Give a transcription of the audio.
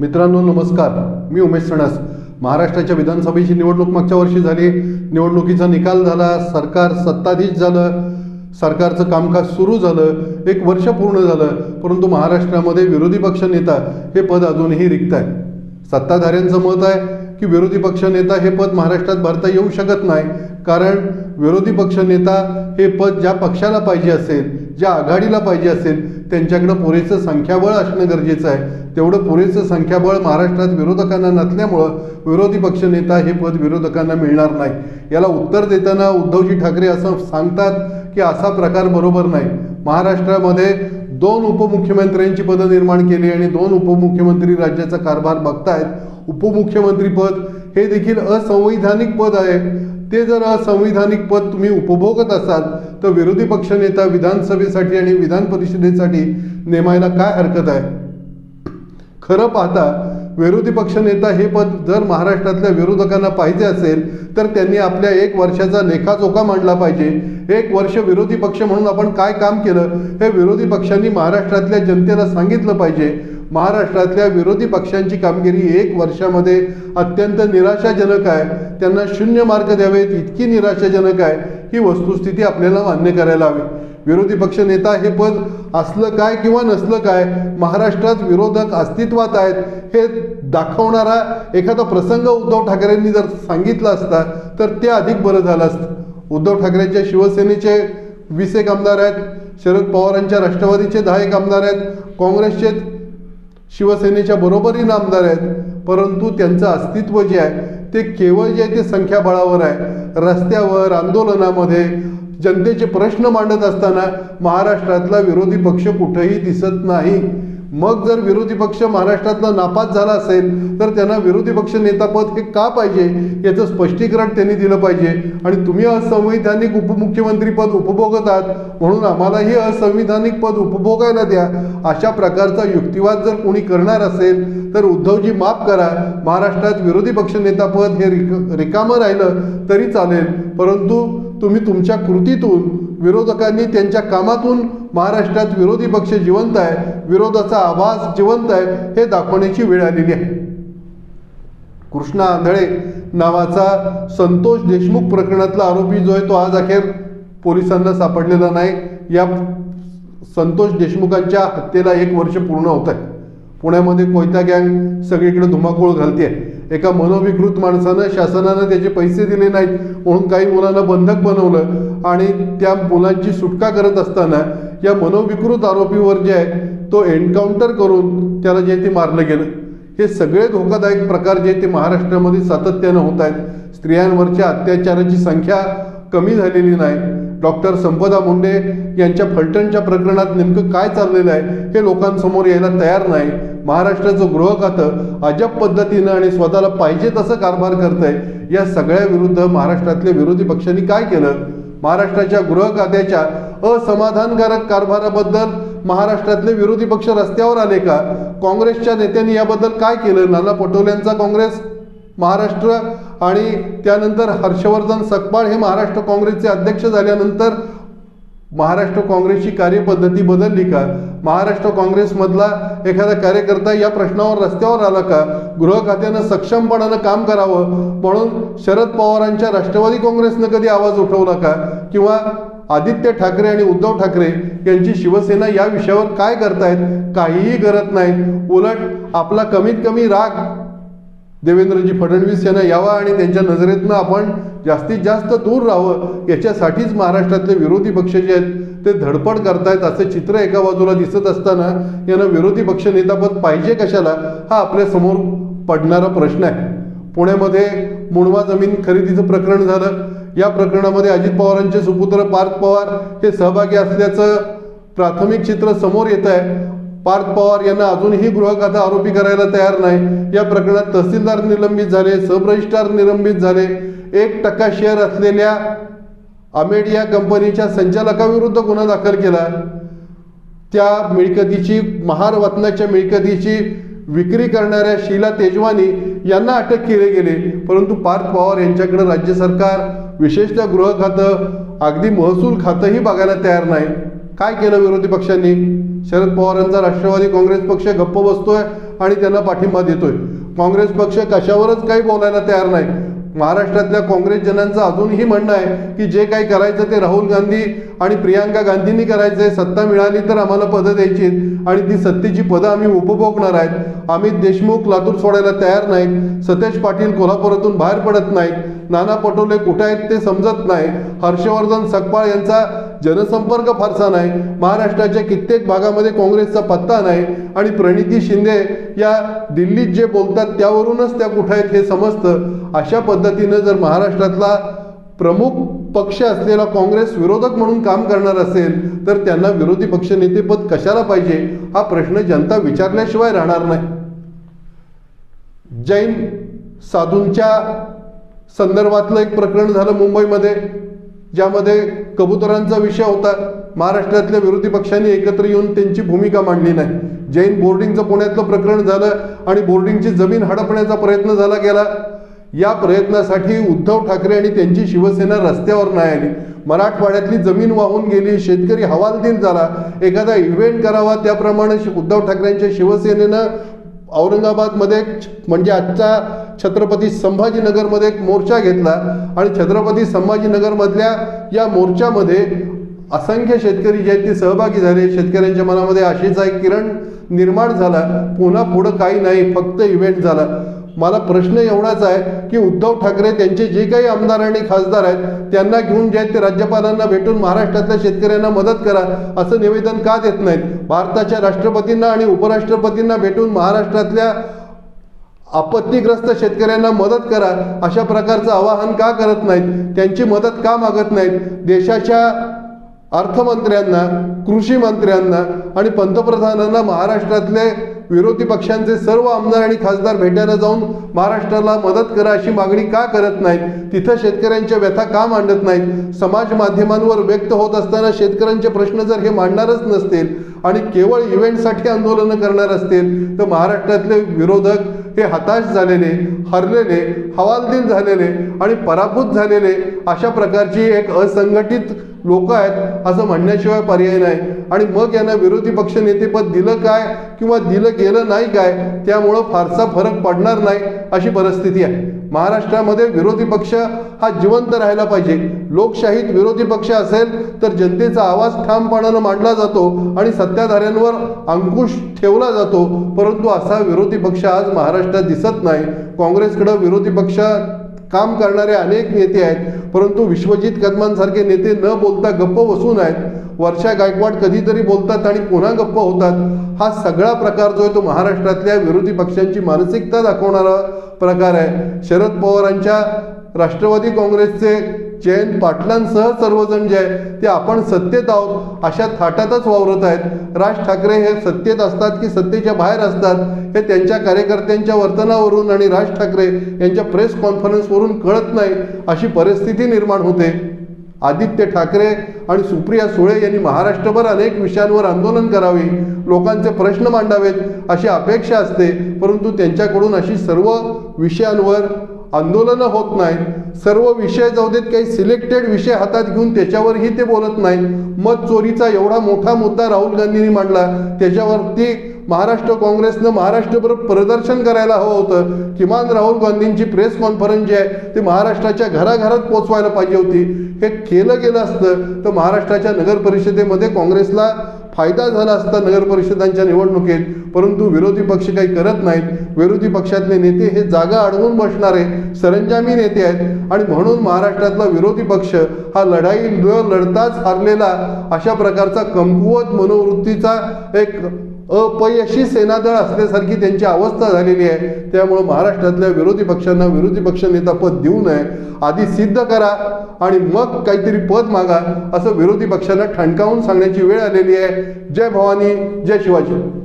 मित्रांनो नमस्कार. मी उमेश सणस. महाराष्ट्राच्या विधानसभेची निवडणूक मागच्या वर्षी झाली. निवडणुकीचा निकाल झाला. सरकार सत्ताधीश झालं. सरकारचं कामकाज सुरू झालं. एक वर्ष पूर्ण झालं. परंतु महाराष्ट्रामध्ये विरोधी पक्ष नेता हे पद अजूनही रिक्त आहे सत्ताधाऱ्यांचं मत आहे की विरोधी पक्ष नेता हे पद महाराष्ट्रात भरता येऊ शकत नाही. कारण विरोधी पक्ष नेता हे पद ज्या पक्षाला पाहिजे असेल ज्या आघाडीला पाहिजे असेल त्यांच्याकडं पुरेसं संख्याबळ असणं गरजेचं आहे. तेवढं पुरेसं संख्याबळ महाराष्ट्रात विरोधकांना नसल्यामुळं विरोधी पक्ष नेता हे पद विरोधकांना मिळणार नाही. याला उत्तर देताना उद्धवजी ठाकरे असं सांगतात की असा प्रकार बरोबर नाही. महाराष्ट्रामध्ये दोन उपमुख्यमंत्र्यांची पदं निर्माण केली आणि दोन उपमुख्यमंत्री राज्याचा कारभार बघतायत. उपमुख्यमंत्री पद हे देखील असंवैधानिक पद आहे. ते जर असंवैधानिक पद तुम्ही उपभोगत असाल तर विरोधी पक्षनेता विधानसभेसाठी आणि विधान परिषदेसाठी नेमायला काय हरकत आहे? खरं पाहता विरोधी पक्षनेता हे पद जर महाराष्ट्रातल्या विरोधकांना पाहिजे असेल तर त्यांनी आपल्या एक वर्षाचा लेखाजोखा मांडला पाहिजे. एक वर्ष विरोधी पक्ष म्हणून आपण काय काम केलं हे विरोधी पक्षांनी महाराष्ट्रातल्या जनतेला सांगितलं पाहिजे. महाराष्ट्रातल्या विरोधी पक्षांची कामगिरी एक वर्षामध्ये अत्यंत निराशाजनक आहे. त्यांना शून्य मार्क द्यावेत इतकी निराशाजनक आहे ही वस्तुस्थिती आपल्याला मान्य करायला हवी. विरोधी पक्ष नेता हे पद असलं काय किंवा नसलं काय महाराष्ट्रात विरोधक अस्तित्वात आहेत हे दाखवणारा एखादा प्रसंग उद्धव ठाकरेंनी जर सांगितला असता तर ते अधिक बरं झालं असतं. उद्धव ठाकरेंच्या शिवसेनेचे वीस एक आमदार आहेत शरद पवारांच्या राष्ट्रवादीचे दहा एक आमदार आहेत काँग्रेसचे शिवसेनेच्या बरोबरीनं आमदार आहेत परंतु त्यांचं अस्तित्व जे आहे ते केवळ जे आहे ते संख्याबळावर आहे. रस्त्यावर आंदोलनामध्ये जनतेचे प्रश्न मांडत असताना महाराष्ट्रातला विरोधी पक्ष कुठेही दिसत नाही. मग जर विरोधी पक्ष महाराष्ट्रातला नापास झाला असेल तर त्यांना विरोधी पक्ष नेतापद हे का पाहिजे याचं स्पष्टीकरण त्यांनी दिलं पाहिजे. आणि तुम्ही असंवैधानिक उपमुख्यमंत्री पद उपभोगत आहात म्हणून आम्हालाही असंविधानिक पद उपभोगायला द्या. अशा प्रकारचा युक्तिवाद जर कोणी करणार असेल तर उद्धवजी माफ करा. महाराष्ट्रात विरोधी पक्ष नेतापद हे रिक रिकामं राहिलं तरी चालेल. परंतु तुम्ही तुमच्या कृतीतून विरोधकांनी त्यांच्या कामातून महाराष्ट्रात विरोधी पक्ष जिवंत आहे विरोधाचा आवाज जिवंत आहे हे दाखवण्याची वेळ आलेली आहे. कृष्णा आंधळे नावाचा संतोष देशमुख प्रकरणातला आरोपी जो आहे तो आज अखेर पोलिसांना सापडलेला नाही. या संतोष देशमुखांच्या हत्येला एक वर्ष पूर्ण होत आहे. पुण्यामध्ये कोयता गँग सगळीकडे धुमाकूळ घालते आहे एका मनोविकृत माणसानं शासनानं त्याचे पैसे दिले नाहीत म्हणून काही मुलांना बंधक बनवलं आणि त्या मुलांची सुटका करत असताना या मनोविकृत आरोपीवर जे आहे तो एन्काउंटर करून त्याला जे ते मारलं गेलं. हे सगळे धोकादायक प्रकार जे ते महाराष्ट्रामध्ये सातत्यानं होत आहेत. स्त्रियांवरच्या अत्याचाराची संख्या कमी झालेली नाही. डॉक्टर संपदा मुंडे यांच्या फलटणच्या प्रकरणात नेमकं काय चाललेलं आहे हे लोकांसमोर यायला तयार नाही. महाराष्ट्राचं गृह खातं अजब पद्धतीनं आणि स्वतःला पाहिजे तसं कारभार करतंय या सगळ्या विरुद्ध महाराष्ट्रातल्या विरोधी पक्षांनी काय केलं? महाराष्ट्राच्या गृह खात्याच्या असमाधानकारक कारभाराबद्दल महाराष्ट्रातले विरोधी पक्ष रस्त्यावर आले का? काँग्रेसच्या नेत्यांनी याबद्दल काय केलं? नाना पटोलेंचा काँग्रेस? महाराष्ट्र आणि त्यानंतर हर्षवर्धन सकपाळ हे महाराष्ट्र काँग्रेसचे अध्यक्ष झाल्यानंतर महाराष्ट्र काँग्रेसची कार्यपद्धती बदलली का? महाराष्ट्र काँग्रेसमधला एखादा कार्यकर्ता या प्रश्नावर रस्त्यावर आला का? गृह खात्यानं सक्षमपणानं काम करावं म्हणून शरद पवारांच्या राष्ट्रवादी काँग्रेसनं कधी आवाज उठवला का? किंवा आदित्य ठाकरे आणि उद्धव ठाकरे यांची शिवसेना या विषयावर काय करतायत? काहीही करत नाहीत. उलट आपला कमीत कमी राग देवेंद्रजी फडणवीस यांना यावा आणि त्यांच्या नजरेतनं आपण जास्तीत जास्त दूर राहावं याच्यासाठीच महाराष्ट्रातले विरोधी पक्ष जे आहेत ते धडपड करतायत असं चित्र एका बाजूला दिसत असताना यांना विरोधी पक्ष नेतापद पाहिजे कशाला हा आपल्यासमोर पडणारा प्रश्न आहे. पुण्यामध्ये मुणवा जमीन खरेदीचं प्रकरण झालं. या प्रकरणामध्ये अजित पवारांचे सुपुत्र पार्थ पवार हे सहभागी असल्याचं प्राथमिक चित्र समोर येत आहे पार्थ पवार यांना अजूनही गृहखातं आरोपी करायला तयार नाही. या प्रकरणात तहसीलदार निलंबित झाले सब रजिस्ट्रार निलंबित झाले. एक टक्का शेअर असलेल्या अमेडिया कंपनीच्या संचालकाविरुद्ध गुन्हा दाखल केला. त्या मिळकतीची महार वतनाच्या मिळकतीची विक्री करणाऱ्या शीला तेजवानी यांना अटक केले गेले. परंतु पार्थ पवार यांच्याकडे राज्य सरकार विशेषतः गृह खातं अगदी महसूल खातंही बघायला तयार नाही. काय केलं विरोधी पक्षांनी? शरद पवारांचा राष्ट्रवादी काँग्रेस पक्ष गप्प बसतोय आणि त्यांना पाठिंबा देतोय. काँग्रेस पक्ष कशावरच काही बोलायला तयार नाही. महाराष्ट्रातल्या काँग्रेस जनांचं अजूनही म्हणणं आहे की जे काही करायचं ते राहुल गांधी आणि प्रियांका गांधींनी करायचं आहे सत्ता मिळाली तर आम्हाला पदं द्यायची आणि ती सत्तेची पदं आम्ही उपभोगणार आहेत. अमित देशमुख लातूर सोडायला तयार नाहीत. सतेज पाटील कोल्हापुरातून बाहेर पडत नाहीत. नाना पटोले कुठे आहेत ते समजत नाही. हर्षवर्धन सकपाळ यांचा जनसंपर्क फारसा नाही. महाराष्ट्राच्या कित्येक भागामध्ये काँग्रेसचा पत्ता नाही. आणि प्रणिती शिंदे या दिल्लीत जे बोलतात त्यावरूनच त्या कुठं आहेत हे समजतं. अशा पद्धतीनं जर महाराष्ट्रातला प्रमुख पक्ष असलेला काँग्रेस विरोधक म्हणून काम करणार असेल तर त्यांना विरोधी पक्षनेतेपद कशाला पाहिजे? हा प्रश्न जनता विचारल्याशिवाय राहणार नाही. जैन साधूंच्या संदर्भातलं एक प्रकरण झालं मुंबईमध्ये. ज्यामध्ये कबुतरांचा विषय होता. महाराष्ट्रातल्या विरोधी पक्षांनी एकत्र येऊन त्यांची भूमिका मांडली नाही. जैन बोर्डिंगचं पुण्यातलं प्रकरण झालं आणि बोर्डिंगची जमीन हडपण्याचा प्रयत्न झाला गेला. या प्रयत्नासाठी उद्धव ठाकरे आणि त्यांची शिवसेना रस्त्यावर नाही आली. मराठवाड्यातली जमीन वाहून गेली शेतकरी हवालदिल झाला. एखादा इव्हेंट करावा त्याप्रमाणे उद्धव ठाकरेंच्या शिवसेनेनं औरंगाबादमध्ये छ- म्हणजे आजच्या छत्रपती संभाजीनगरमध्ये एक मोर्चा घेतला आणि छत्रपती संभाजीनगरमधल्या या मोर्चामध्ये असंख्य शेतकरी जे आहेत ते सहभागी झाले. शेतकऱ्यांच्या मनामध्ये आशेचा एक किरण निर्माण झाला. पुन्हा पुढं काही नाही फक्त इव्हेंट झाला. मला प्रश्न एवढाच आहे की उद्धव ठाकरे त्यांचे जे काही आमदार आणि खासदार आहेत त्यांना घेऊन जे आहेत ते राज्यपालांना भेटून महाराष्ट्रातल्या शेतकऱ्यांना मदत करा असं निवेदन का देत नाहीत? भारताच्या राष्ट्रपतींना आणि उपराष्ट्रपतींना भेटून महाराष्ट्रातल्या आपत्तीग्रस्त शेतकऱ्यांना मदत करा अशा प्रकारचं आवाहन का करत नाहीत? त्यांची मदत का मागत नाहीत? देशाच्या अर्थमंत्र्यांना कृषी मंत्र्यांना आणि पंतप्रधानांना महाराष्ट्रातले विरोधी पक्षांचे सर्व आमदार आणि खासदार भेटायला जाऊन महाराष्ट्राला मदत करा अशी मागणी का करत नाहीत? तिथं शेतकऱ्यांच्या व्यथा का मांडत नाहीत? समाज माध्यमांवर व्यक्त होत असताना शेतकऱ्यांचे प्रश्न जर हे मांडणारच नसतील आणि केवळ इव्हेंटसाठी आंदोलनं करणार असतील तर महाराष्ट्रातले विरोधक हे हताश झालेले हरलेले हवालदिल झालेले आणि पराभूत झालेले अशा प्रकारची एक असंघटित लोक आहेत असं म्हणण्याशिवाय पर्याय नाही. आणि मग यांना विरोधी पक्ष नेतेपद दिलं काय किंवा दिलं गेलं नाही काय त्यामुळं फारसा फरक पडणार नाही अशी परिस्थिती आहे. महाराष्ट्रामध्ये विरोधी पक्ष हा जिवंत राहायला पाहिजे. लोकशाहीत विरोधी पक्ष असेल तर जनतेचा आवाज ठामपणानं मांडला जातो आणि सत्ताधाऱ्यांवर अंकुश ठेवला जातो. परंतु असा विरोधी पक्ष आज महाराष्ट्रात दिसत नाही. काँग्रेसकडं विरोधी पक्ष काम करणारे अनेक नेते आहेत. परंतु विश्वजित कदमांसारखे नेते न बोलता गप्प बसून आहेत वर्षा गायकवाड कधीतरी बोलतात आणि पुन्हा गप्प होतात. हा सगळा प्रकार जो आहे तो महाराष्ट्रातल्या विरोधी पक्षांची मानसिकता दाखवणारा प्रकार आहे. शरद पवारांच्या राष्ट्रवादी काँग्रेसचे जयंत पाटलांसह सर्वजण जे आहे ते आपण सत्तेत आहोत अशा थाटातच वावरत आहेत. राज ठाकरे हे सत्तेत असतात की सत्तेच्या बाहेर असतात हे त्यांच्या कार्यकर्त्यांच्या वर्तनावरून आणि राज ठाकरे यांच्या प्रेस कॉन्फरन्सवरून कळत नाही अशी परिस्थिती निर्माण होते. आदित्य ठाकरे आणि सुप्रिया सुळे यांनी महाराष्ट्रभर अनेक विषयांवर आंदोलन करावे लोकांचे प्रश्न मांडावेत अशी अपेक्षा असते परंतु त्यांच्याकडून अशी सर्व विषयांवर आंदोलनं होत नाहीत. सर्व विषय जाऊ देत काही सिलेक्टेड विषय हातात घेऊन त्याच्यावरही ते बोलत नाहीत. मत चोरीचा एवढा मोठा मुद्दा राहुल गांधींनी मांडला. त्याच्यावरती महाराष्ट्र काँग्रेसनं महाराष्ट्रभर प्रदर्शन करायला हवं होतं. किमान राहुल गांधींची प्रेस कॉन्फरन्स जी आहे ती महाराष्ट्राच्या घराघरात पोचवायला पाहिजे होती. हे केलं गेलं असतं तर महाराष्ट्राच्या नगर परिषदेमध्ये काँग्रेसला फायदा झाला असता नगर परिषदांच्या निवडणुकीत परंतु विरोधी पक्ष काही करत नाहीत. विरोधी पक्षातले नेते हे जागा अडवून बसणारे सरंजामी नेते आहेत. आणि म्हणून महाराष्ट्रातला विरोधी पक्ष हा लढाई न लढताच हरलेला अशा प्रकारचा कमकुवत मनोवृत्तीचा एक अपयशी सेनादळ असल्यासारखी त्यांची अवस्था झालेली आहे. त्यामुळं महाराष्ट्रातल्या विरोधी पक्षांना विरोधी पक्ष नेता पद देऊ नये. आधी सिद्ध करा आणि मग काहीतरी पद मागा असं विरोधी पक्षांना ठणकावून सांगण्याची वेळ आलेली आहे. जय भवानी जय शिवाजी.